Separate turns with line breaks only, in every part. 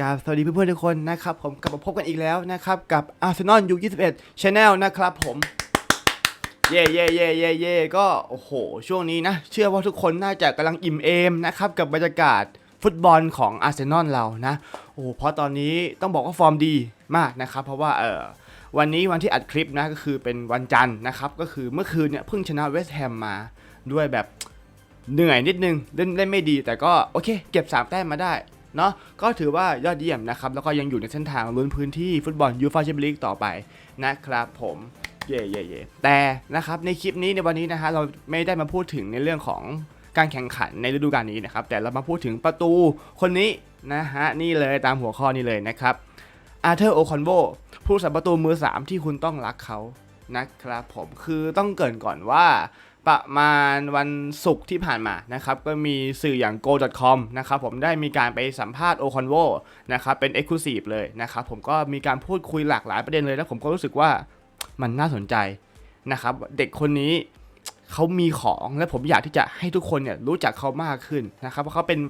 กับสวัสดีเพื่อนๆทุกคนนะครับผมกลับมาพบกันอีกแล้วนะครับกับ Arsenal U21 Channel นะครับผมเย่เย่เย่เย่เย่ก็โอ้โห ช่วงนี้นะ เชื่อว่าทุกคนน่าจะกำลังอิ่มเอมนะครับกับบรรยากาศฟุตบอลของอาร์เซนอลเรานะโอ้เพราะตอนนี้ต้องบอกว่าฟอร์มดีมากนะครับ เพราะว่าเออวันนี้วันที่อัดคลิปนะก็คือเป็นวันจันทร์นะครับ ก็คือเมื่อคืนเนี่ยเพิ่งชนะเวสต์แฮมมาด้วยแบบเหนื่อยนิดนึงเล่นเล่นไม่ดีแต่ก็โอเค เก็บ3แต้มมาได้ เนาะก็ถือว่ายอดเยี่ยมนะครับ แล้วก็ยังอยู่ในเส้นทางลุ้นพื้นที่ฟุตบอลยูฟาแชมเปี้ยนลีกต่อไปนะครับผมเย่เย่เย่แต่นะครับในคลิปนี้ในวันนี้นะฮะเราไม่ได้มาพูดถึงในเรื่องของการแข่งขันในฤดูกาลนี้นะครับ แต่เรามาพูดถึงประตูคนนี้นะฮะนี่เลยตามหัวข้อนี้เลยนะครับอาร์เธอร์โอคอนโบผู้สัมประตูมือ 3 ที่คุณต้องรักเขานะครับผมคือต้องเกินก่อนว่า ประมาณวันศุกร์ที่ผ่านมานะครับก็มีสื่ออย่าง go.com นะครับผมได้มีการไปสัมภาษณ์โอคอนโวนะครับเป็น Exclusive เลยนะครับผมก็มีการพูดคุยหลากหลายประเด็นเลย แล้วผมก็รู้สึกว่ามันน่าสนใจนะครับเด็กคนนี้เขามีของและผมอยากที่จะให้ทุกคนเนี่ยรู้จักเขามากขึ้นนะครับว่าเขาเป็น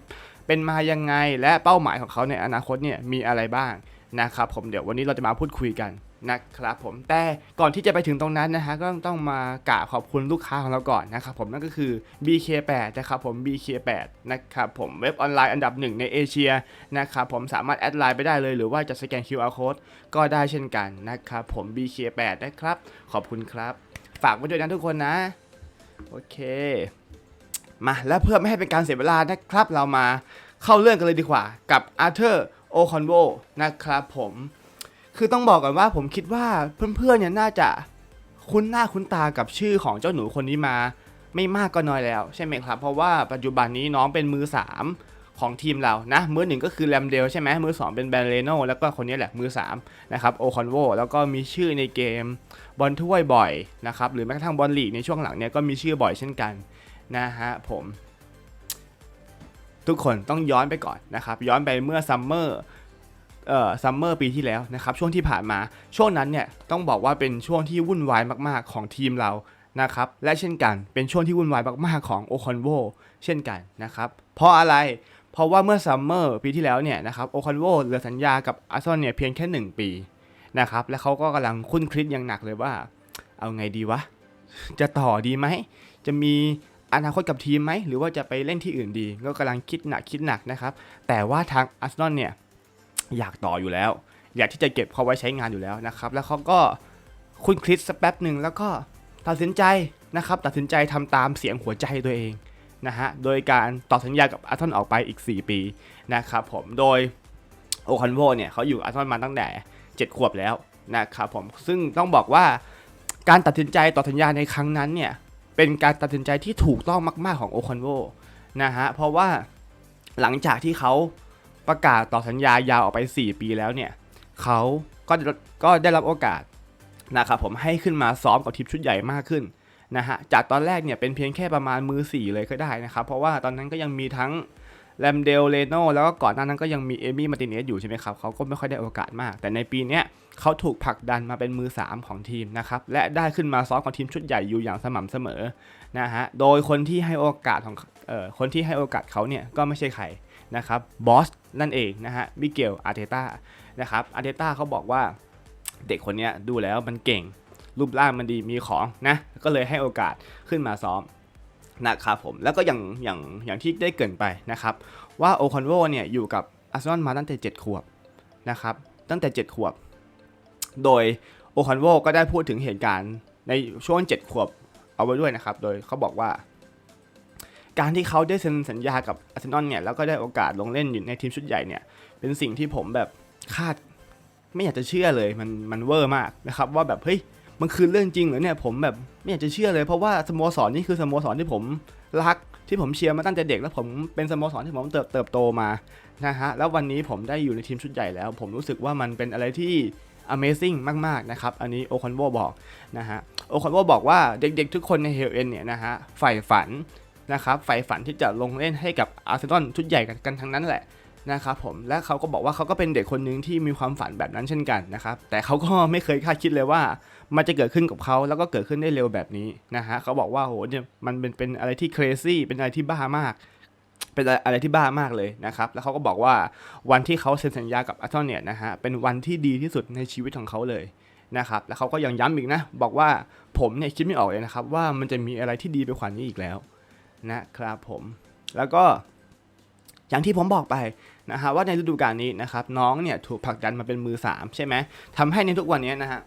เป็นมายังไงและเป้าหมายของเขาในอนาคตเนี่ยมีอะไรบ้างนะครับผมเดี๋ยววันนี้เราจะมาพูดคุยกัน นะครับผมแต่ก่อนที่จะไปถึงตรงนั้นนะฮะก็ต้องมากราบขอบคุณลูกค้าของเราก่อนนะครับผมนั่นก็คือ BK8 นะครับผม BK8 นะครับผมเว็บออนไลน์อันดับหนึ่งในเอเชียนะครับผมสามารถแอดไลน์ไปได้เลยหรือว่าจะสแกน QR code ก็ได้เช่นกันนะครับผม BK8 นะครับขอบคุณครับ ฝากไว้ด้วยนะทุกคนนะ โอเคมาแล้วเพื่อไม่ให้เป็นการเสียเวลานะครับเรามาเข้าเรื่องกันเลยดีกว่ากับอาร์เธอร์โอคอนโวนะครับผม คือต้องบอกก่อนว่าผมคิดว่าเพื่อนๆเนี่ยน่าจะคุ้นหน้าคุ้นตากับชื่อของเจ้าหนูคนนี้มา ไม่มากก็น้อยแล้วใช่ไหมครับ เพราะว่าปัจจุบันนี้น้องเป็นมือ 3 ของทีมเรานะ มือหนึ่งก็คือแรมเดลใช่ไหมมือ 2 เป็นแบรเลโนแล้วก็คนนี้แหละมือ3นะครับโอคอนโวแล้วก็มีชื่อในเกมบอลถ้วยบ่อยนะครับหรือแม้กระทั่งบอลลีกในช่วงหลังเนี่ยก็มีชื่อบ่อยเช่นกันนะฮะผม ทุกคนต้องย้อนไปก่อนนะครับย้อนไปเมื่อซัมเมอร์ เอ่อซัมเมอร์ปีที่แล้วนะครับช่วงที่ผ่านมาช่วงนั้นเนี่ยต้องบอกว่าเป็นช่วงที่วุ่นวายมากๆของทีมเรานะครับและเช่นกันเป็นช่วงที่วุ่นวายมากๆของโอคอนโวเช่นกันนะครับเพราะอะไรเพราะว่าเมื่อซัมเมอร์ปีที่แล้วเนี่ยนะครับโอคอนโวเหลือสัญญากับอาร์เซนอลเนี่ยเพียงแค่ 1 ปีนะครับและเขาก็กำลังคุ้นคิดอย่างหนักเลยว่า เอาไงดีวะ จะต่อดีไหม จะมีอนาคตกับทีมไหม หรือว่าจะไปเล่นที่อื่นดี ก็กำลังคิดหนักคิดหนักนะครับ แต่ว่าทางอาร์เซนอลเนี่ย อยากต่ออยู่แล้ว อยากที่จะเก็บเขาไว้ใช้งานอยู่แล้วนะครับ แล้วเขาก็คุณคลิสสักแป๊บหนึ่งแล้วก็ตัดสินใจนะครับ ตัดสินใจทำตามเสียงหัวใจตัวเองนะฮะ โดยการต่อสัญญากับอาร์เซนออกไปอีก 4 ปีนะครับผม โดยโอคันโวเนี่ยเขาอยู่อาร์เซนมาตั้งแต่ 7 ขวบแล้วนะครับผม ซึ่งต้องบอกว่าการตัดสินใจต่อสัญญาในครั้งนั้นเนี่ย เป็นการตัดสินใจที่ถูกต้องมาก ๆของโอคันโวนะฮะ เพราะว่าหลังจากที่เขา ประกาศต่อสัญญายาวออกไป 4 ปีแล้วเนี่ยเขาก็ก็ได้รับโอกาสนะครับผมให้ขึ้นมาซ้อมกับทีมชุดใหญ่มากขึ้นนะฮะจากตอนแรกเนี่ยเป็นเพียงแค่ประมาณมือ 4 เลยก็ได้นะครับ เพราะว่าตอนนั้นก็ยังมีทั้งแรมเดลเลโนแล้วก็ก่อนหน้านั้นก็ยังมีเอมี่มาติเนสอยู่ใช่ไหมครับเขาก็ไม่ค่อยได้โอกาสมาก แต่ในปีนี้เขาถูกผลักดันมาเป็นมือ 3 ของทีมนะครับ และได้ขึ้นมาซ้อมกับทีมชุดใหญ่อยู่อย่างสม่ำเสมอนะฮะโดยคนที่ให้โอกาสของเอ่อคนที่ให้โอกาสเขาเนี่ยก็ไม่ใช่ใครนะครับบอส นั่นเองนะฮะมิเกลอาร์เตต้านะครับอาร์เตต้าเขาบอกว่าเด็กคนนี้ดูแล้วมันเก่ง รูปร่างมันดีมีของนะ ก็เลยให้โอกาสขึ้นมาซ้อมนะครับผมแล้วก็อย่างอย่างอย่างที่ได้เกินไปนะครับ ว่าโอคอนโวเนี่ยอยู่กับอาร์เซนอลมาตั้งแต่ 7 ขวบนะครับ ตั้งแต่ 7 ขวบ โดยโอคอนโวก็ได้พูดถึงเหตุการณ์ในช่วง 7 ขวบเอาไว้ด้วยนะครับ โดยเขาบอกว่า การที่เขาได้เซ็นสัญญากับอาร์เซนอลเนี่ยแล้วก็ได้โอกาสลงเล่นอยู่ในทีมชุดใหญ่เนี่ยเป็นสิ่งที่ผมแบบคาดไม่อยากจะเชื่อเลยมันมันเวอร์มากนะครับว่าแบบเฮ้ยมันคือเรื่องจริงเหรอเนี่ยผมแบบไม่อยากจะเชื่อเลย เพราะว่าสโมสรนี่คือสโมสรที่ผมรักที่ผมเชียร์มาตั้งแต่เด็กแล้วผมเป็นสโมสรที่ผมเติบเติบโตมานะฮะแล้ววันนี้ผมได้อยู่ในทีมชุดใหญ่แล้ว ผมรู้สึกว่ามันเป็นอะไรที่ Amazing มาก ๆ นะครับ อันนี้โอคอนโวบอกนะฮะโอคอนโวบอกว่าเด็กๆ ทุกคนในเฮลเอ็นเนี่ยนะฮะใฝ่ฝัน นะครับใฝ่ฝันที่จะลงเล่นให้กับอาร์เซนอลชุดใหญ่กันกันทั้งนั้นแหละนะครับผมและเขาก็บอกว่าเขาก็เป็นเด็กคนหนึ่งที่มีความฝันแบบนั้นเช่นกันนะครับแต่เขาก็ไม่เคยคาดคิดเลยว่า มันจะเกิดขึ้นกับเขาแล้วก็เกิดขึ้นได้เร็วแบบนี้นะฮะเขาบอกว่าโหเนี่ยมันเป็นเป็นอะไรที่ crazy เป็นอะไรที่บ้ามาก เป็นอะไรที่บ้ามากเลยนะครับแล้วเขาก็บอกว่าวันที่เขาเซ็นสัญญากับอาร์เซนอลเนี่ยนะฮะเป็นวันที่ดีที่สุดในชีวิตของเขาเลยนะครับแล้วเขาก็ยังย้ำอีกนะบอกว่าผมเนี่ยคิดไม่ออกเลยนะครับว่ามันจะมีอะไรที่ดีไปกว่านี้อีกแล้ว นะครับผม แล้วก็อย่างที่ผมบอกไปนะฮะว่าในฤดูกาลนี้นะครับน้องเนี่ยถูกผลักดันมาเป็นมือสามใช่ไหมทำให้ในทุกวันนี้นะฮะ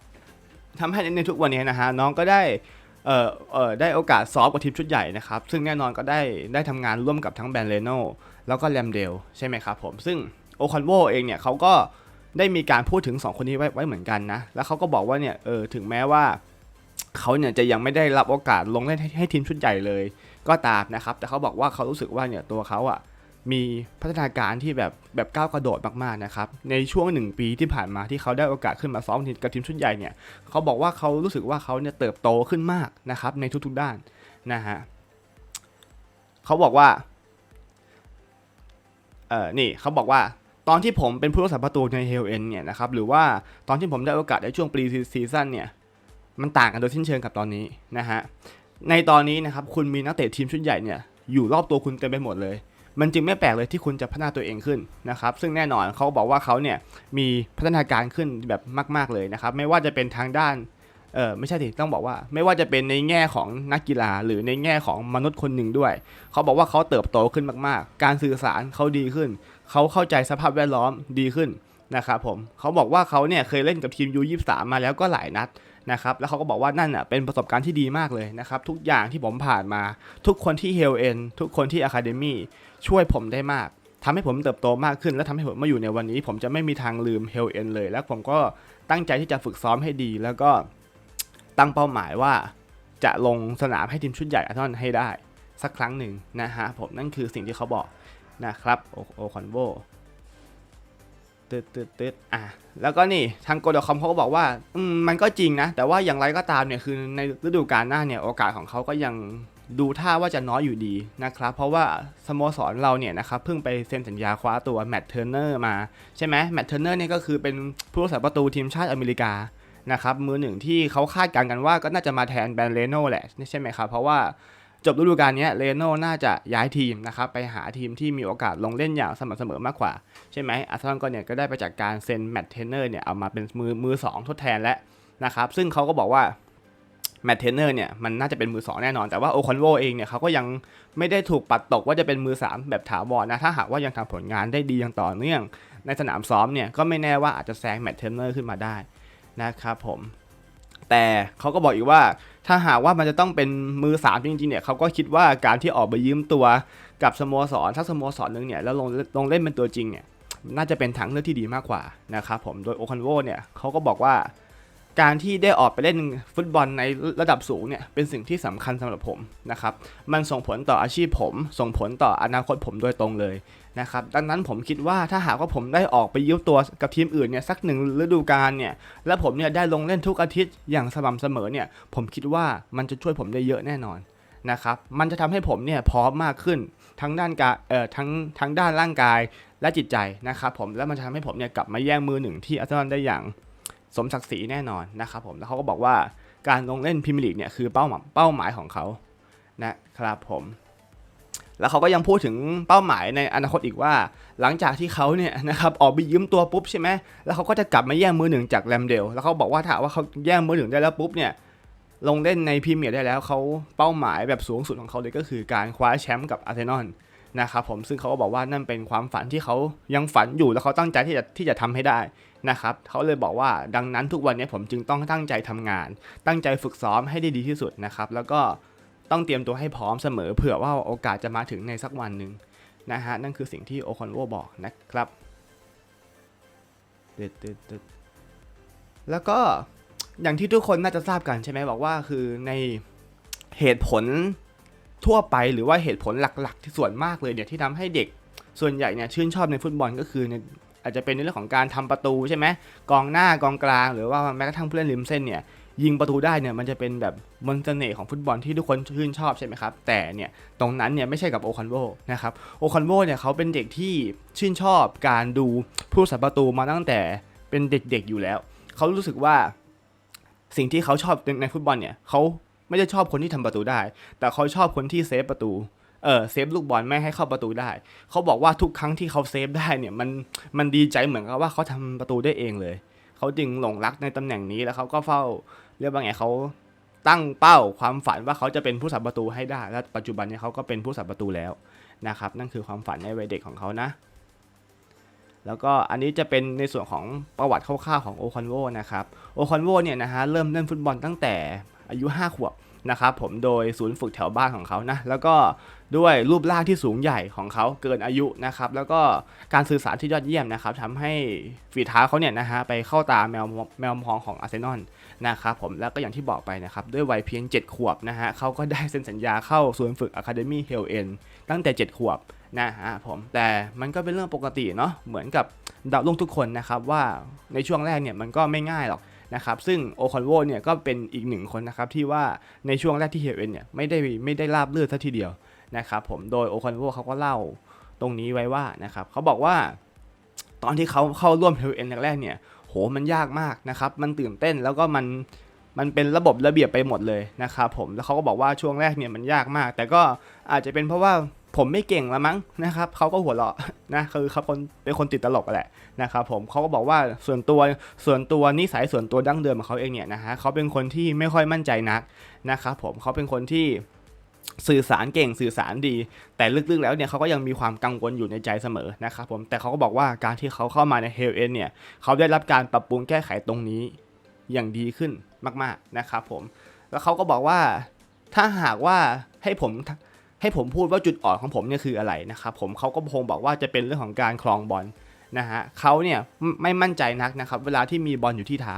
ทำให้ในทุกวันนี้นะฮะน้องก็ได้เอ่อเอ่อได้โอกาสซ้อมกับทีมชุดใหญ่นะครับ ซึ่งแน่นอนก็ได้ได้ทำงานร่วมกับทั้งแบรนเลโนแล้วก็แรมเดลใช่ไหมครับผมซึ่งโอคอนโวเองเนี่ยเขาก็ได้มีการพูดถึง 2 คนนี้ไว้ไว้เหมือนกันนะ แล้วเขาก็บอกว่าเนี่ยเออถึงแม้ว่าเขาเนี่ยจะยังไม่ได้รับโอกาสลงเล่นให้ทีมชุดใหญ่เลย ก็ตามนะครับ แต่เขาบอกว่าเขารู้สึกว่าเนี่ยตัวเขาอะมีพัฒนาการที่แบบแบบก้าวกระโดดมากๆนะครับ ในช่วงหนึ่งปีที่ผ่านมาที่เขาได้โอกาสขึ้นมาซ้อมทีมกับทีมชุดใหญ่เนี่ยเขาบอกว่าเขารู้สึกว่าเขาเนี่ยเติบโตขึ้นมากนะครับในทุกๆด้านนะฮะเขาบอกว่าเออนี่เขาบอกว่าตอนที่ผมเป็นผู้รักษาประตูในเฮลเอ็นเนี่ยนะครับหรือว่าตอนที่ผมได้โอกาสในช่วงปรีซีซั่นเนี่ยมันต่างกันโดยสิ้นเชิงกับตอนนี้นะฮะ ในตอนนี้นะครับคุณมีนักเตะทีมชุดใหญ่เนี่ยอยู่รอบตัวคุณเต็มไปหมดเลย มันจึงไม่แปลกเลยที่คุณจะพัฒนาตัวเองขึ้นนะครับ ซึ่งแน่นอนเขาบอกว่าเขาเนี่ยมีพัฒนาการขึ้นแบบมาก ๆเลยนะครับ ไม่ว่าจะเป็นทางด้านเออไม่ใช่สิต้องบอกว่า ไม่ว่าจะเป็นในแง่ของนักกีฬาหรือในแง่ของมนุษย์คนหนึ่งด้วย เขาบอกว่าเขาเติบโตขึ้นมากๆ การสื่อสารเขาดีขึ้น เขาเข้าใจสภาพแวดล้อมดีขึ้นนะครับผมเขาบอกว่าเขาเนี่ยเคยเล่นกับทีมยูยี่สามมาแล้วก็หลายนัด นะครับแล้วเขาก็บอกว่านั่นอะเป็นประสบการณ์ที่ดีมากเลยนะครับทุกอย่างที่ผมผ่านมา ทุกคนที่เฮลเอ็นทุกคนที่อะคาเดมี่ช่วยผมได้มากทำให้ผมเติบโตมากขึ้น และทำให้ผมมาอยู่ในวันนี้ ผมจะไม่มีทางลืมเฮลเอ็นเลย และผมก็ตั้งใจที่จะฝึกซ้อมให้ดี แล้วก็ตั้งเป้าหมายว่าจะลงสนามให้ทีมชุดใหญ่อาร์เซนอลให้ได้ สักครั้งหนึ่งนะฮะผมนั่นคือสิ่งที่เขาบอกนะครับโอคอนโว ตึ๊ดตึ๊ดตึ๊ดอะแล้วก็นี่ทางโกลดคอมเขาก็บอกว่าอืมมันก็จริงนะ แต่ว่าอย่างไรก็ตามเนี่ยคือในฤดูกาลหน้าเนี่ยโอกาสของเขาก็ยังดูท่าว่าจะน้อยอยู่ดีนะครับ เพราะว่าสโมสรเราเนี่ยนะครับเพิ่งไปเซ็นสัญญาคว้าตัวแมตต์เทอร์เนอร์มาใช่ไหมแมตต์เทอร์เนอร์เนี่ยก็คือเป็นผู้รักษาประตูทีมชาติอเมริกานะครับมือหนึ่งที่เขาคาดการณ์กันว่าก็น่าจะมาแทนแบรนเลโน่แหละใช่ไหมครับเพราะว่า จบฤดูกาลนี้เลโน่น่าจะย้ายทีมนะครับไปหาทีมที่มีโอกาสลงเล่นอย่างสม่ำเสมอมากกว่า ใช่ไหมอาร์เซนอลก็เนี่ยก็ได้ไปจากการเซ็นแมตเทนเนอร์เนี่ยเอามาเป็นมือมือสองทดแทนแล้วนะครับซึ่งเขาก็บอกว่าแมตเทนเนอร์เนี่ยมันน่าจะเป็นมือสองแน่นอน แต่ว่าโอคอนโวเองเนี่ยเขาก็ยังไม่ได้ถูกปัดตกว่าจะเป็นมือสามแบบถาวรนะ ถ้าหากว่ายังทำผลงานได้ดีอย่างต่อเนื่อง ในสนามซ้อมเนี่ยก็ไม่แน่ว่าอาจจะแซงแมตเทนเนอร์ขึ้นมาได้นะครับผม แต่เขาก็บอกอีกว่าถ้าหากว่ามันจะต้องเป็นมือสามจริงๆเนี่ยเขาก็คิดว่าการที่ออกไปยืมตัวกับสโมสรถ้าสโมสรหนึงเนี่ยแล้วลงลงเล่นเป็นตัวจริงเนี่ยน่าจะเป็นทางเลือกที่ดีมากกว่านะครับผมโดยโอคันโวเนี่ยเขาก็บอกว่า การที่ได้ออกไปเล่นฟุตบอลในระดับสูงเนี่ยเป็นสิ่งที่สำคัญสำหรับผมนะครับมันส่งผลต่ออาชีพผม ส่งผลต่ออนาคตผมโดยตรงเลยนะครับดังนั้นผมคิดว่าถ้าหากว่าผมได้ออกไปยืมตัวกับทีมอื่นเนี่ยสักหนึ่งฤดูกาลเนี่ยและผมเนี่ยได้ลงเล่นทุกอาทิตย์อย่างสม่ำเสมอเนี่ยผมคิดว่ามันจะช่วยผมได้เยอะแน่นอนนะครับมันจะทำให้ผมเนี่ยพร้อมมากขึ้นทั้งด้านกายเอ่อทั้งทั้งด้านร่างกายและจิตใจนะครับผมแล้วมันจะทำให้ผมเนี่ยกลับมาแย่งมือหนึ่งที่อาร์เซนอลได้อย่าง สมศักดิ์ศรีแน่นอนนะครับผม แล้วเขาก็บอกว่าการลงเล่นพรีเมียร์ลีกเนี่ยคือเป้าหมายเป้าหมายของเขานะครับผม แล้วเขาก็ยังพูดถึงเป้าหมายในอนาคตอีกว่า หลังจากที่เขาเนี่ยนะครับออกไปยืมตัวปุ๊บใช่ไหมแล้วเขาก็จะกลับมาแย่งมือหนึ่งจากแรมเดล แล้วเขาบอกว่าถ้าว่าเขาแย่งมือหนึ่งได้แล้วปุ๊บเนี่ยลงเล่นในพรีเมียร์ได้แล้วเขาเป้าหมายแบบสูงสุดของเขาเลยก็คือการคว้าแชมป์กับอาร์เซนอล นะครับผมซึ่งเขาก็บอกว่านั่นเป็นความฝันที่เขายังฝันอยู่แล้วเขาตั้งใจที่จะที่จะทำให้ได้นะครับเขาเลยบอกว่าดังนั้นทุกวันนี้ผมจึงต้องตั้งใจทำงาน ตั้งใจฝึกซ้อมให้ได้ดีที่สุดนะครับแล้วก็ต้องเตรียมตัวให้พร้อมเสมอเผื่อว่าโอกาสจะมาถึงในสักวันหนึ่งนะฮะนั่นคือสิ่งที่โอคอนโวบอกนะครับตึดตึดตึดแล้วก็อย่างที่ทุกคนน่าจะทราบกันใช่ไหมบอกว่าคือในเหตุผล ทั่วไปหรือว่าเหตุผลหลักๆ ที่ส่วนมากเลยเนี่ยที่ทำให้เด็กส่วนใหญ่เนี่ยชื่นชอบในฟุตบอลก็คือในอาจจะเป็นในเรื่องของการทำประตูใช่ไหมกองหน้ากองกลาง หรือว่าแม้กระทั่งผู้เล่นริมเส้นเนี่ยยิงประตูได้เนี่ยมันจะเป็นแบบมนต์เสน่ห์ของฟุตบอลที่ทุกคนชื่นชอบใช่ไหมครับ แต่เนี่ยตรงนั้นเนี่ยไม่ใช่กับโอคันโวนะครับโอคันโวเนี่ยเขาเป็นเด็กที่ชื่นชอบการดูผู้สับประตูมาตั้งแต่เป็นเด็กๆอยู่แล้ว เขารู้สึกว่าสิ่งที่เขาชอบในฟุตบอลเนี่ยเขา ไม่ได้ชอบคนที่ทำประตูได้ แต่เขาชอบคนที่เซฟประตูเออเซฟลูกบอลไม่ให้เข้าประตูได้ เขาบอกว่าทุกครั้งที่เขาเซฟได้เนี่ยมันมันดีใจเหมือนกับว่าเขาทำประตูได้เองเลย เขาจึงหลงรักในตำแหน่งนี้แล้วเขาก็เฝ้าเรียกว่าไงเขาตั้งเป้าความฝันว่าเขาจะเป็นผู้สับประตูให้ได้ และปัจจุบันเนี่ยเขาก็เป็นผู้สับประตูแล้วนะครับ นั่นคือความฝันในวัยเด็กของเขานะ แล้วก็อันนี้จะเป็นในส่วนของประวัติคร่าวๆของโอคอนโวนะครับ โอคอนโวเนี่ยนะฮะเริ่มเล่นฟุตบอลตั้งแต่ อายุ 5 ขวบนะครับผมโดยศูนย์ฝึกแถวบ้านของเขานะแล้วก็ด้วยรูปร่างที่สูงใหญ่ของเขาเกินอายุนะครับแล้วก็การสื่อสารที่ยอดเยี่ยมนะครับทำให้ฝีเท้าเขาเนี่ยนะฮะไปเข้าตาแมวแมวมองของอาร์เซนอลนะครับผมแล้วก็อย่างที่บอกไปนะครับด้วยวัยเพียง 7 ขวบนะฮะเขาก็ได้เซ็นสัญญาเข้าศูนย์ฝึกอะคาเดมี่เฮลเอ็นตั้งแต่ 7 ขวบนะฮะผมแต่มันก็เป็นเรื่องปกติเนาะเหมือนกับดาวรุ่งทุกคนนะครับว่าในช่วงแรกเนี่ยมันก็ไม่ง่ายหรอก นะครับซึ่งโอคอนโวเนี่ยก็เป็นอีกหนึ่งคนนะครับที่ว่าในช่วงแรกที่เฮลเอ็นเนี่ยไม่ได้ไม่ได้ราบรื่นซะทีเดียวนะครับผมโดยโอคอนโวเขาก็เล่าตรงนี้ไว้ว่านะครับเขาบอกว่าตอนที่เขาเข้าร่วมเฮลเอ็นแรกๆเนี่ยโหมันยากมากนะครับมันตื่นเต้นแล้วก็มันมันเป็นระบบระเบียบไปหมดเลยนะครับผมแล้วเขาก็บอกว่าช่วงแรกเนี่ยมันยากมาก แต่ก็อาจจะเป็นเพราะว่า ผมไม่เก่งละมั้งนะครับเขาก็หัวเราะนะคือเขาคนเป็นคนติดตลกแหละนะครับผมเขาก็บอกว่าส่วนตัวส่วนตัวนิสัยส่วนตัวดั้งเดิมของเขาเองเนี่ยนะฮะเขาเป็นคนที่ไม่ค่อยมั่นใจนักนะครับผมเขาเป็นคนที่สื่อสารเก่งสื่อสารดี แต่ลึกๆแล้วเนี่ยเขาก็ยังมีความกังวลอยู่ในใจเสมอนะครับผมแต่เขาก็บอกว่าการที่เขาเข้ามาในเฮลเอ็นเนี่ยเขาได้รับการปรับปรุงแก้ไขตรงนี้อย่างดีขึ้นมากๆนะครับผมแล้วเขาก็บอกว่าถ้าหากว่าให้ผม ให้ผมพูดว่าจุดอ่อนของผมเนี่ยคืออะไรนะครับผมเขาก็คงบอกว่าจะเป็นเรื่องของการคลองบอลนะฮะเขาเนี่ยไม่มั่นใจนักนะครับเวลาที่มีบอลอยู่ที่เท้า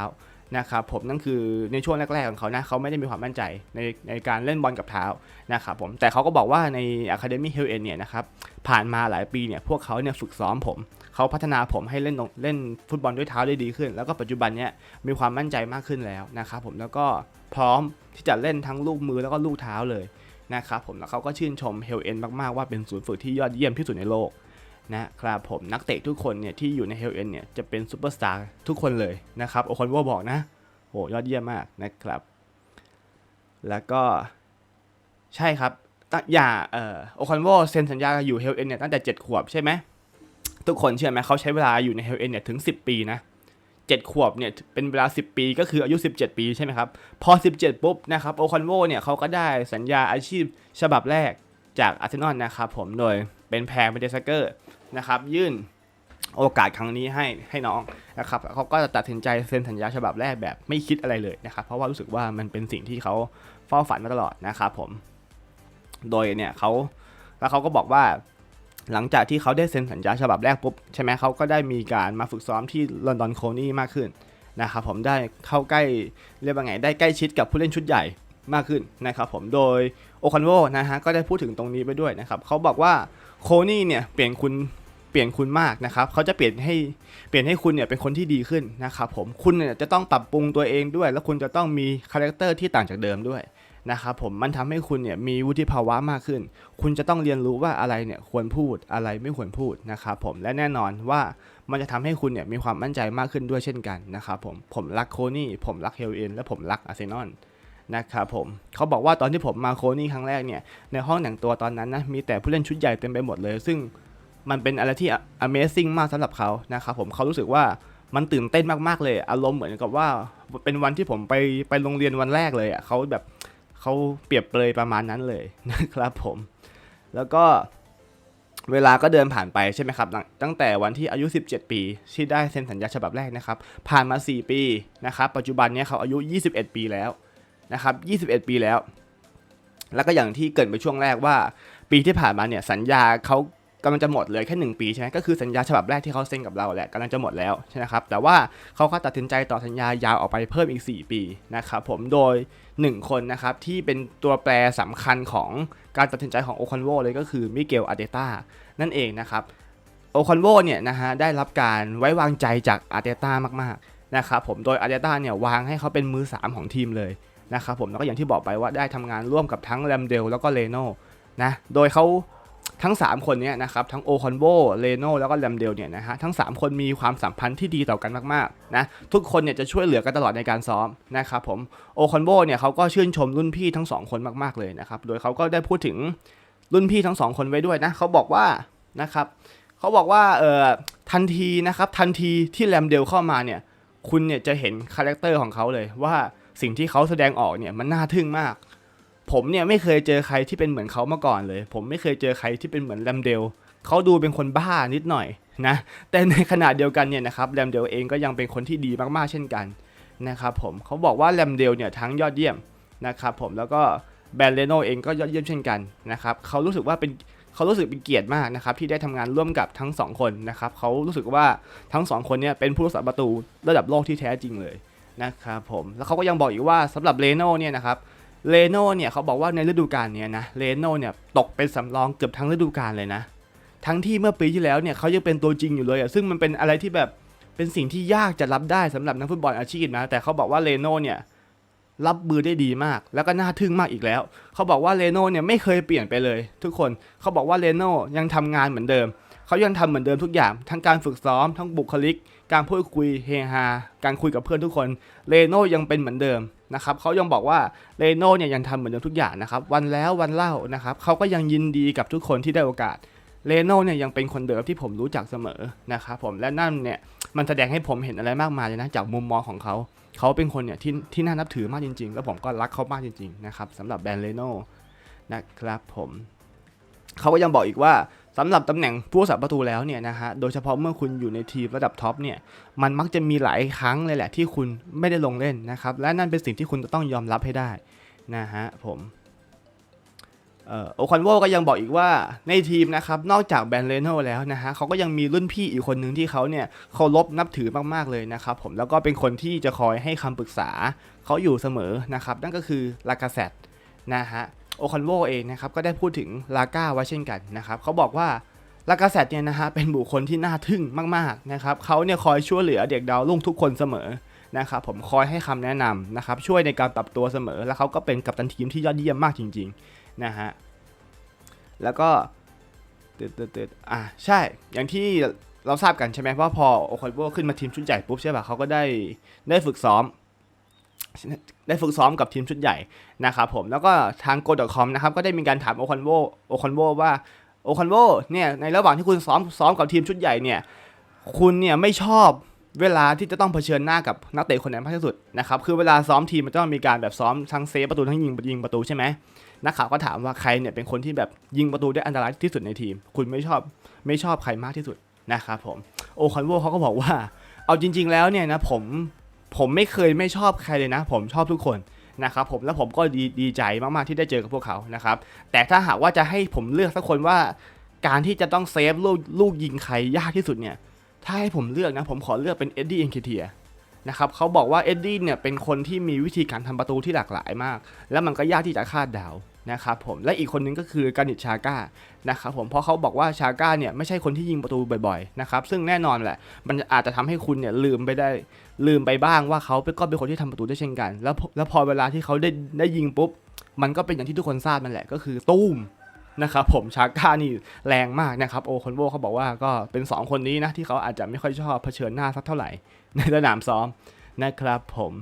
นะครับผมนั่นคือในช่วงแรกๆของเขานะเขาไม่ได้มีความมั่นใจในในการเล่นบอลกับเท้านะครับผมแต่เขาก็บอกว่าใน Academy h e l n เนี่ยนะครับผ่านมาหลายปีเนี่ยพวกเขาเนี่ยฝึกซ้อมผม เขาพัฒนาผมให้เล่นเล่นฟุตบอลด้วยเท้าได้ดีขึ้น แล้วก็ปัจจุบันเนี่ยมีความมั่นใจมากขึ้นแล้วนะครับผมแล้วก็พร้อมที่จะเล่นทั้งลูกมือแล้วก็ลูกเท้าเลย นะครับผมแล้วเขาก็ชื่นชมเฮลเอ็นมากๆว่าเป็นศูนย์ฝึกที่ยอดเยี่ยมที่สุดในโลกนะครับผมนักเตะทุกคนเนี่ยที่อยู่ในเฮลเอ็นเนี่ยจะเป็นซูเปอร์สตาร์ทุกคนเลยนะครับโอคอนวบอกนะโหยอดเยี่ยมมากนะครับ แล้วก็ใช่ครับอย่าเอ่อโอคอนวเซ็นสัญญาอยู่เฮลเอ็นเนี่ยตั้งแต่ 7 ขวบใช่ไหมทุกคนเชื่อไหมเขาใช้เวลาอยู่ในเฮลเอ็นเนี่ยถึง 10 ปีนะ 7 ขวบเนี่ยเป็นเวลา 10 ปีก็คืออายุ 17 ปีใช่ไหมครับ พอ 17 ปุ๊บนะครับโอคอนโวเนี่ยเขาก็ได้สัญญาอาชีพฉบับแรกจากอาร์เซนอลนะครับผมโดยเป็นแพรเบเดสเกอร์นะครับยื่นโอกาสครั้งนี้ให้ให้น้องนะครับเขาก็ตัดสินใจเซ็นสัญญาฉบับแรกแบบไม่คิดอะไรเลยนะครับ เพราะว่ารู้สึกว่ามันเป็นสิ่งที่เขาเฝ้าฝันมาตลอดนะครับผม โดยเนี่ยเขาแล้วเขาก็บอกว่า หลังจากที่เขาได้เซ็นสัญญาฉบับแรกปุ๊บใช่ไหมเขาก็ได้มีการมาฝึกซ้อมที่ลอนดอนโคนี่มากขึ้นนะครับผมได้เข้าใกล้เรียกว่าไงได้ใกล้ชิดกับผู้เล่นชุดใหญ่มากขึ้นนะครับผมโดยโอคอนโวนะฮะก็ได้พูดถึงตรงนี้ไปด้วยนะครับเขาบอกว่าโคนี่เนี่ยเปลี่ยนคุณเปลี่ยนคุณมากนะครับเขาจะเปลี่ยนให้เปลี่ยนให้คุณเนี่ยเป็นคนที่ดีขึ้นนะครับผมคุณเนี่ยจะต้องปรับปรุงตัวเองด้วย แล้วคุณจะต้องมีคาแรคเตอร์ที่ต่างจากเดิมด้วย นะครับผมมันทำให้คุณเนี่ยมีวุฒิภาวะมากขึ้น คุณจะต้องเรียนรู้ว่าอะไรเนี่ยควรพูดอะไรไม่ควรพูดนะครับผมและแน่นอนว่ามันจะทำให้คุณเนี่ยมีความมั่นใจมากขึ้นด้วยเช่นกันนะครับผมผมรักโคนี่ผมรักเฮลเอนและผมรักอาร์เซนอลนะครับผมเขาบอกว่าตอนที่ผมมาโคนี่ครั้งแรกเนี่ยในห้องแต่งตัวตอนนั้นนะมีแต่ผู้เล่นชุดใหญ่เต็มไปหมดเลย ซึ่งมันเป็นอะไรที่ Amazing มากสำหรับเขานะครับผมเขารู้สึกว่ามันตื่นเต้นมากๆเลย อารมณ์เหมือนกับว่าเป็นวันที่ผมไปไปโรงเรียนวันแรกเลยอะเขาแบบ เขาเปรียบเปรยประมาณนั้นเลยนะครับผม แล้วก็เวลาก็เดินผ่านไปใช่ไหมครับ ตั้งแต่วันที่อายุ 17 ปี ที่ได้เซ็นสัญญาฉบับแรกนะครับ ผ่านมา 4 ปีนะครับ ปัจจุบันนี้เขาอายุ 21 ปีแล้วนะครับ 21 ปีแล้ว แล้วก็อย่างที่เกิดไปช่วงแรกว่า ปีที่ผ่านมาเนี่ยสัญญาเขา กำลังจะหมดเลยแค่ 1 ปีใช่ไหมก็คือสัญญาฉบับแรกที่เขาเซ็นกับเราแหละกำลังจะหมดแล้วใช่ไหมครับแต่ว่าเขาก็ตัดสินใจต่อสัญญายาวออกไปเพิ่มอีก 4 ปีนะครับผมโดย 1 คนนะครับที่เป็นตัวแปรสำคัญของการตัดสินใจของโอคอนโวเลยก็คือมิเกลอาเตต้านั่นเองนะครับโอคอนโวเนี่ยนะฮะได้รับการไว้วางใจจากอาเตต้ามากๆนะครับผมโดยอาเตต้าเนี่ยวางให้เขาเป็นมือ 3 ของทีมเลยนะครับผมแล้วก็อย่างที่บอกไปว่าได้ทำงานร่วมกับทั้งแรมเดลแล้วก็เลโนนะโดยเขา ทั้ง 3 คนนี้นะครับทั้งโอคอนโบเลโนแล้วก็แลมเดลเนี่ยนะฮะทั้ง 3 คนมีความสัมพันธ์ที่ดีต่อกันมากๆนะทุกคนเนี่ยจะช่วยเหลือกันตลอดในการซ้อมนะครับผมโอคอนโบเนี่ยเขาก็ชื่นชมรุ่นพี่ทั้ง 2 คนมากๆเลยนะครับโดยเขาก็ได้พูดถึงรุ่นพี่ทั้งสองคนไว้ด้วยนะเขาบอกว่านะครับเขาบอกว่าเอ่อทันทีนะครับทันทีที่แรมเดลเข้ามาเนี่ยคุณเนี่ยจะเห็นคาแรคเตอร์ของเขาเลยว่าสิ่งที่เขาแสดงออกเนี่ยมันน่าทึ่งมาก ผมเนี่ยไม่เคยเจอใครที่เป็นเหมือนเขามาก่อนเลย ผมไม่เคยเจอใครที่เป็นเหมือนแรมเดลเขาดูเป็นคนบ้านิดหน่อยนะแต่ในขณะเดียวกันเนี่ยนะครับแรมเดลเองก็ยังเป็นคนที่ดีมากๆเช่นกันนะครับผมเขาบอกว่าแรมเดลเนี่ยทั้งยอดเยี่ยมนะครับผมแล้วก็แบรนเลโนเองก็ยอดเยี่ยมเช่นกันนะครับเขารู้สึกว่าเป็นเขารู้สึกเป็นเกียรติมากนะครับที่ได้ทำงานร่วมกับทั้งสองคนนะครับเขารู้สึกว่าทั้งสองคนเนี่ยเป็นผู้รักษาประตูระดับโลกที่แท้จริงเลยนะครับผมแล้วเขาก็ยังบอกอีกว่าสำหรับเลโนเนี่ยนะครับ เลโน่เนี่ยเขาบอกว่าในฤดูกาลนี้นะเลโน่เนี่ยตกเป็นสำรองเกือบทั้งฤดูกาลเลยนะ ทั้งที่เมื่อปีที่แล้วเนี่ยเขายังเป็นตัวจริงอยู่เลยอะซึ่งมันเป็นอะไรที่แบบเป็นสิ่งที่ยากจะรับได้สำหรับนักฟุตบอลอาชีพนะ แต่เขาบอกว่าเลโน่เนี่ยรับมือได้ดีมาก แล้วก็น่าทึ่งมากอีกแล้ว เขาบอกว่าเลโน่เนี่ยไม่เคยเปลี่ยนไปเลย ทุกคน เขาบอกว่าเลโน่ยังทำงานเหมือนเดิม เขายังทำเหมือนเดิมทุกอย่าง ทั้งการฝึกซ้อม ทั้งบุคลิก การพูดคุยเฮฮา การคุยกับเพื่อนทุกคนเลโน่ยังเป็นเหมือนเดิม นะครับเขายังบอกว่าเรโน่เนี่ยยังทำเหมือนเดิมทุกอย่างนะครับวันแล้ววันเล่านะครับเขาก็ยังยินดีกับทุกคนที่ได้โอกาสเรโน่เนี่ยยังเป็นคนเดิมที่ผมรู้จักเสมอนะครับผมและนั่นเนี่ยมันแสดงให้ผมเห็นอะไรมากมายเลยนะจากมุมมองของเขาเขาเป็นคนเนี่ยที่ที่น่านับถือมากจริงๆ แล้วผมก็รักเขามากจริงๆนะครับสำหรับแบรนด์เรโน่นะครับผมเขาก็ยังบอกอีกว่า สำหรับตำแหน่งผู้รักษาประตูแล้วเนี่ยนะฮะ โดยเฉพาะเมื่อคุณอยู่ในทีมระดับท็อปเนี่ย มันมักจะมีหลายครั้งเลยแหละที่คุณไม่ได้ลงเล่นนะครับ และนั่นเป็นสิ่งที่คุณจะต้องยอมรับให้ได้นะฮะผมโอคอนโวก็ยังบอกอีกว่าในทีมนะครับ นอกจากแบนเลโนแล้วนะฮะเขาก็ยังมีรุ่นพี่อีกคนหนึ่งที่เขาเนี่ยเคารพนับถือมากๆเลยนะครับผมแล้วก็เป็นคนที่จะคอยให้คำปรึกษาเขาอยู่เสมอนะครับ นั่นก็คือลากาเซตนะฮะ โอคอนโวเองนะครับก็ได้พูดถึงลาก้าไว้เช่นกันนะครับเขาบอกว่าลากาเซตเนี่ยนะฮะเป็นบุคคลที่น่าทึ่งมากๆนะครับเขาเนี่ยคอยช่วยเหลือเด็กดาวรุ่งทุกคนเสมอนะครับผมคอยให้คำแนะนำนะครับช่วยในการปรับตัวเสมอ แล้วเขาก็เป็นกัปตันทีมที่ยอดเยี่ยมมากจริงๆนะฮะแล้วก็ตึดตึดตึดอะใช่อย่างที่เราทราบกันใช่ไหมว่าพอโอคอนโวขึ้นมาทีมชุดใหญ่ปุ๊บใช่ป่ะเขาก็ได้ได้ฝึกซ้อม ได้ฝึกซ้อมกับทีมชุดใหญ่นะครับผมแล้วก็ทาง go.com นะครับก็ได้มีการถามโอคอนโวโอคอนโวว่าโอคอนโวเนี่ยในระหว่างที่คุณซ้อมซ้อมกับทีมชุดใหญ่เนี่ยคุณเนี่ยไม่ชอบเวลาที่จะต้องเผชิญหน้ากับนักเตะคนไหนมากที่สุดนะครับคือเวลาซ้อมทีมมันต้องมีการแบบซ้อมทั้งเซฟประตูทั้งยิงยิงประตูใช่ไหมนักข่าวก็ถามว่าใครเนี่ยเป็นคนที่แบบยิงประตูได้อันตรายที่สุดในทีม คุณไม่ชอบไม่ชอบใครมากที่สุดนะครับผมโอคอนโวเขาก็บอกว่า เอาจริง ๆ แล้วเนี่ยนะผม ผมไม่เคยไม่ชอบใครเลยนะ ผมชอบทุกคนนะครับผมแล้วผมก็ดีดีใจมากๆที่ได้เจอกับพวกเขานะครับแต่ถ้าหากว่าจะให้ผมเลือกสักคนว่า การที่จะต้องเซฟลูกลูกยิงใครยากที่สุดเนี่ยถ้าให้ผมเลือกนะผมขอเลือกเป็นเอ็ดดี้เอ็นเคเทียนะครับเขาบอกว่าเอ็ดดี้เนี่ยเป็นคนที่มีวิธีการทำประตูที่หลากหลายมาก แล้วมันก็ยากที่จะคาดเดา นะครับผมและอีกคนนึงก็คือการนิตชาก้านะครับผมเพราะเขาบอกว่าชาก้าเนี่ยไม่ใช่คนที่ยิงประตูบ่อยๆนะครับซึ่งแน่นอนแหละ มันอาจจะทำให้คุณเนี่ยลืมไปได้ลืมไปบ้างว่าเขาเป็นก็เป็นคนที่ทำประตูได้เช่นกัน แล้วแล้วพอเวลาที่เขาได้ได้ยิงปุ๊บ มันก็เป็นอย่างที่ทุกคนทราบนั่นแหละก็คือตุ้มนะครับผมชาก้านี่แรงมากนะครับโอคอนโวเขาบอกว่าก็เป็น 2 คนนี้นะที่เขาอาจจะไม่ค่อยชอบเผชิญหน้าสักเท่าไหร่ ในสนามซ้อมนะครับผม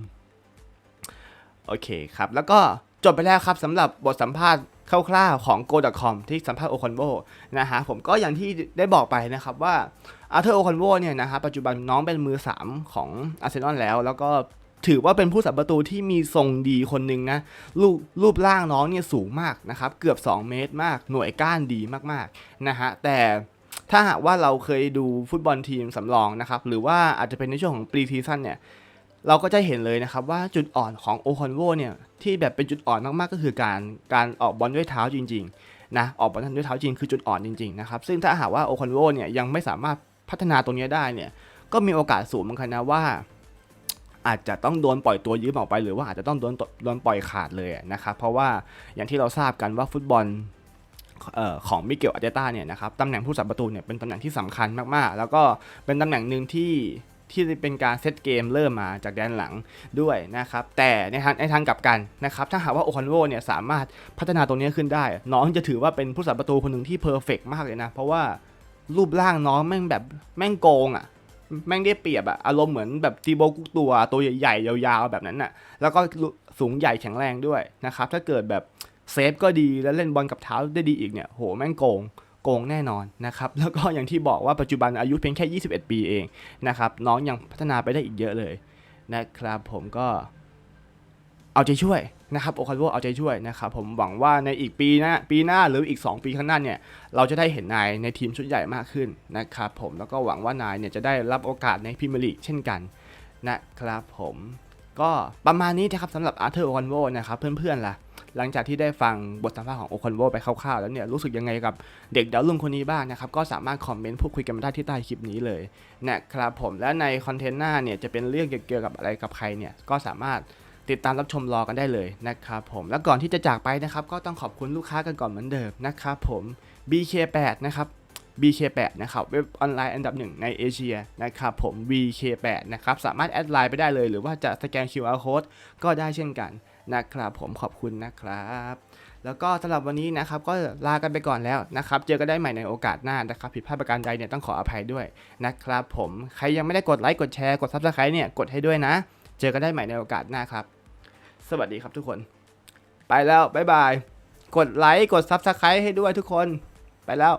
โอเคครับแล้วก็ จบไปแล้วครับสำหรับบทสัมภาษณ์คร่าวๆของ go.com ที่สัมภาษณ์โอคอนโวนะฮะผมก็อย่างที่ได้บอกไปนะครับว่าอาร์เธอร์โอคอนโวเนี่ยนะฮะปัจจุบันน้องเป็นมือ 3 ของอาร์เซนอลแล้ว แล้วก็ถือว่าเป็นผู้สัมประตูที่มีทรงดีคนหนึ่งนะรูปรูปร่างน้องเนี่ยสูงมากนะครับเกือบ 2 เมตรมากหน่วยก้านดีมากๆนะฮะแต่ถ้าหากว่าเราเคยดูฟุตบอลทีมสำรองนะครับหรือว่าอาจจะเป็นในช่วงของปรีทีซันเนี่ยเราก็จะเห็นเลยนะครับว่าจุดอ่อนของโอคอนโวเนี่ย ที่แบบเป็นจุดอ่อนมากๆก็คือการการออกบอลด้วยเท้าจริงๆนะออกบอลด้วยเท้าจริงคือจุดอ่อนจริงๆนะครับซึ่งถ้าหากว่าโอคอนโวเนี่ยยังไม่สามารถพัฒนาตรงนี้ได้เนี่ยก็มีโอกาสสูงเหมือนกันนะว่า อาจจะต้องโดนปล่อยตัวยืมออกไป หรือว่าอาจจะต้องโดนโดนปล่อยขาดเลยนะครับเพราะว่าอย่างที่เราทราบกันว่าฟุตบอลออของมิเกลอาเตต้าเนี่ยนะครับตำแหน่งผู้สับประตูเนี่ยเป็นตำแหน่งที่สำคัญมากๆ แล้วก็เป็นตำแหน่งหนึ่งที่ ที่เป็นการเซตเกมเริ่มมาจากแดนหลังด้วยนะครับ แต่ในทางในทางกลับกันนะครับ ถ้าหากว่าโอคอนโวเนี่ยสามารถพัฒนาตรงนี้ขึ้นได้ น้องจะถือว่าเป็นผู้สัประตูคนหนึ่งที่เพอร์เฟกมากเลยนะ เพราะว่ารูปร่างน้องแม่งแบบแม่งโกงอะ่ะแม่งได้เปรียบอะอารมณ์เหมือนแบบตีโบกุกตัวตัวใหญ่ๆยาวๆแบบนั้นน่ะ แล้วก็สูงใหญ่แข็งแรงด้วยนะครับ ถ้าเกิดแบบเซฟก็ดีแล้วเล่นบอลกับเท้าได้ดีอีกเนี่ยโหแม่งโกง กงแน่นอนนะครับแล้วก็อย่างที่บอกว่าปัจจุบันอายุเพียงแค่ 21 ปีเองนะครับน้องยังพัฒนาไปได้อีกเยอะเลยนะครับผมก็เอาใจช่วยนะครับโอคาโวเอาใจช่วยนะครับผมหวังว่าในอีกปีหน้าปีหน้าหรืออีก 2 ปีข้างหน้าเนี่ยเราจะได้เห็นนายในทีมชุดใหญ่มากขึ้นนะครับผมแล้วก็หวังว่านายเนี่ยจะได้รับโอกาสในพรีเมียร์ลีกเช่นกันนะครับผมก็ประมาณนี้นะครับสำหรับอาร์เธอร์โอคอนโวนะครับเพื่อนๆล่ะ หลังจากที่ได้ฟังบทสัมภาษณ์ของโอคอนโวไปคร่าวๆแล้วเนี่ยรู้สึกยังไงกับเด็กดาวรุ่งคนนี้บ้างนะครับ ก็สามารถคอมเมนต์พูดคุยกันมาได้ที่ใต้คลิปนี้เลยนะครับผมและในคอนเทนต์หน้าเนี่ยจะเป็นเรื่องเกี่ยวกับอะไรกับใครเนี่ยก็สามารถติดตามรับชมรอกันได้เลยนะครับผมแล้วก่อนที่จะจากไปนะครับ ก็ต้องขอบคุณลูกค้ากันก่อนเหมือนเดิมนะครับผม BK8 นะครับ BK8 นะครับเว็บออนไลน์อันดับหนึ่งในเอเชียนะครับผม BK8 นะครับสามารถแอดไลน์ไปได้เลย หรือว่าจะสแกน QR code ก็ได้เช่นกัน นะครับผมขอบคุณนะครับ แล้วก็สำหรับวันนี้นะครับก็ลากันไปก่อนแล้วนะครับ เจอกันได้ใหม่ในโอกาสหน้านะครับ ผิดพลาดประการใดเนี่ยต้องขออภัยด้วยนะครับผมใครยังไม่ได้กดไลค์กดแชร์กด Subscribe เนี่ยกดให้ด้วยนะ เจอกันได้ใหม่ในโอกาสหน้าครับ สวัสดีครับทุกคน ไปแล้วบ๊ายบาย กดไลค์กด Subscribe ให้ด้วยทุกคน ไปแล้ว